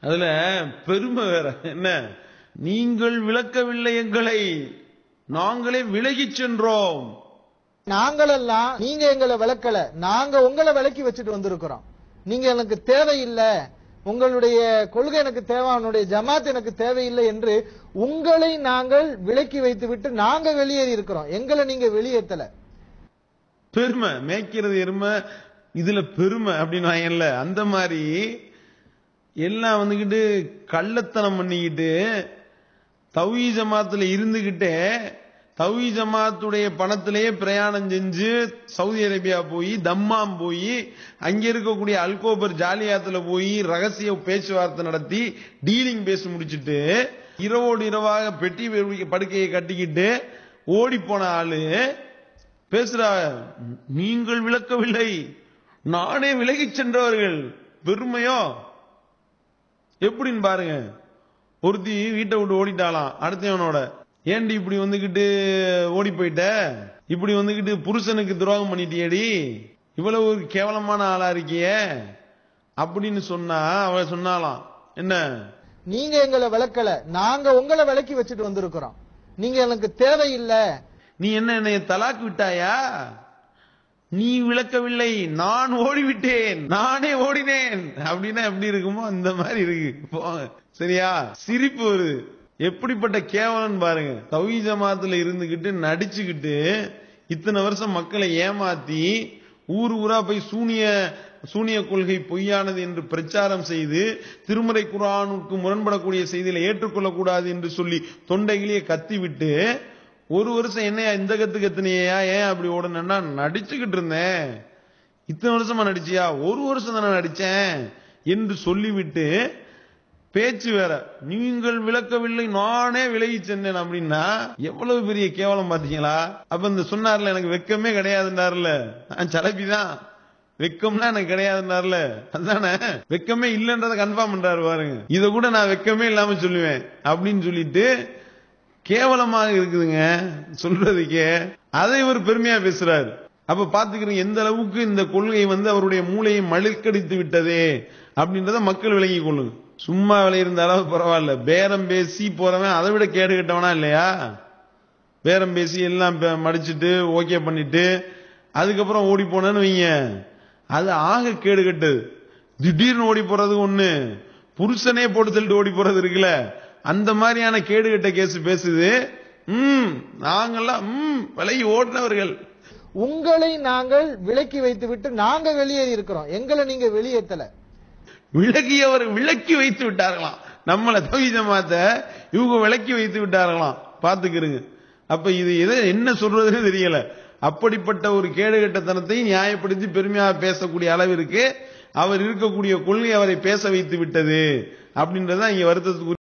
அதுல பெருமை வேற. என்ன? நீங்கள் விளக்கவில்லை எங்களை. நாங்களே விலகிச் சென்றோம். நாங்களெல்லாம் நீங்க எங்களை விளக்கல. நாங்க உங்களை விலக்கி வச்சுட்டு வந்திருக்கிறோம். நீங்க எனக்கு தேவையில்லை. உங்களுடைய கொள்கை எனக்கு தேவை உன்னுடைய ஜமாத் எனக்கு தேவையில்லை என்று உங்களை நாங்கள் விலக்கி வைத்து விட்டு நாங்க வெளியேறி இருக்கிறோம். எங்களை நீங்க வெளியேற்றல. பெருமை. மேய்க்கிறது எருமை. இதுல பெருமை அப்படின்னு வாங்கல அந்த மாதிரி எல்லாம் வந்துகிட்டு கள்ளத்தனம் பண்ணிக்கிட்டு தௌஹீ ஜமாத்துல இருந்துக்கிட்டே தௌஹீ ஜமாத்துடைய பணத்திலேயே பிரயாணம் செஞ்சு சவுதி அரேபியா போய் தம்மாம் போய் அங்க இருக்கக்கூடிய அல்கோபர் ஜாலியாத்துல போய் ரகசிய பேச்சுவார்த்தை நடத்தி டீலிங் பேசி முடிச்சிட்டு இரவோடு இரவாக பெட்டி படுக்கையை கட்டிக்கிட்டு ஓடி போன ஆளு பேசுற நீங்கள் விளக்கவில்லை நானே விலகிச் சென்றவர்கள் பெருமையோ? எப்படின்னு பாருங்க. ஒருத்தி வீட்டை விட்டு ஓடிட்டாலாம் அடுத்தவனோட ஏண்டி இப்படி வந்துகிட்டு ஓடி போயிட்ட? இப்படி வந்துகிட்டு புருஷனுக்கு துரோகம் பண்ணிட்டியடி? இவ்வளவு ஒரு கேவலமான ஆளா இருக்கியே? அப்படின்னு சொன்னா அவ சொன்னாலாம் என்ன? நீங்க எங்களை விளக்கல. நாங்க உங்களை விலக்கி வச்சுட்டு வந்திருக்கிறோம். நீங்க எனக்கு தேவையில்லை. நீ என்ன என்னைய தலாக்கு விட்டாயா? நீ விளக்கவில்லை நான் ஓடிவிட்டேன் நானே ஓடினேன். அப்படின்னா எப்படி இருக்குமோ அந்த மாதிரி இருக்கு. போங்க சரியா? சிரிப்பு வருது. எப்படிப்பட்ட கேவலன் பாருங்க. தவி ஜமாத்துல இருந்துகிட்டு நடிச்சுக்கிட்டு இத்தனை வருஷம் மக்களை ஏமாத்தி ஊர் ஊரா போய் சூனிய சூனிய கொள்கை பொய்யானது என்று பிரச்சாரம் செய்து திருமறை குரானுக்கு முரண்படக்கூடிய செய்திகளை ஏற்றுக்கொள்ளக்கூடாது என்று சொல்லி தொண்டைகளையே கத்திவிட்டு ஒரு வருஷம் என்னையா இந்த கத்து கத்துனியா ஏன் அப்படி ஓடணும்னா நடிச்சுக்கிட்டு இருந்தேன்? இத்தனை வருஷமா நடிச்சியா? ஒரு வருஷம் தானே நடிச்சேன் என்று சொல்லிவிட்டு பேச்சு வேற. நீங்கள் விளக்கவில்லை நானே விலகி சென்றேன் அப்படின்னா எவ்வளவு பெரிய கேவலம் பாத்தீங்களா அப்ப இந்த சொன்னார்ல எனக்கு வெக்கமே கிடையாதுன்றாருல. நான் சலப்பிதான் வெக்கம்னா எனக்கு கிடையாதுன்றாருல. அதானே? வெக்கமே இல்லைன்றத கன்ஃபார்ம் பண்றாரு பாருங்க. இதை கூட நான் வெக்கமே இல்லாம சொல்லுவேன் அப்படின்னு சொல்லிட்டு கேவலமாக இருக்குதுங்க சொல்றதுக்கே. அதை இவர் பெருமையா பேசுறாரு. அப்ப பாத்துக்கிறீங்க எந்த அளவுக்கு இந்த கொள்கை வந்து அவருடைய மூளையை மழுக்கடித்து விட்டதே அப்படின்றத மக்கள் விளங்கி கொள்ளுங்க. சும்மா விளையிருந்த அளவு பரவாயில்ல. பேரம் பேசி போறவன் அதை விட கேடு கட்டவனா இல்லையா? பேரம் பேசி எல்லாம் பே- மடிச்சிட்டு ஓகே பண்ணிட்டு அதுக்கப்புறம் ஓடி போனேன்னு வைங்க. அது ஆக கேடு கட்டுது. திடீர்னு ஓடி போறது ஒண்ணு. புருஷனே போட்டு தள்ளிட்டு ஓடி போறது இருக்குல்ல. அந்த மாதிரியான கேடு கட்ட கேஸ் பேசுது. ம் நாங்கெல்லாம் ம் விலகி ஓடினவர்கள். உங்களை நாங்கள் விலக்கி வைத்து விட்டு நாங்க வெளியேறி இருக்கிறோம். எங்களை நீங்க வெளியேற்றல. விலகியவர் விலக்கி வைத்து விட்டார்களாம். நம்மள தவி ஜமாத்த இவங்க விலக்கி வைத்து விட்டார்களாம். பாத்துக்கிறங்க அப்ப இது எதை என்ன சொல்றதுன்னு தெரியல. அப்படிப்பட்ட ஒரு கேடுகட்டத்தனத்தை நியாயப்படுத்தி பெருமையாக பேசக்கூடிய அளவிற்கு அவர் இருக்கக்கூடிய கொள்கை அவரை பேச வைத்து விட்டது. அப்படின்றதான் இங்க வருத்தத்துக்கு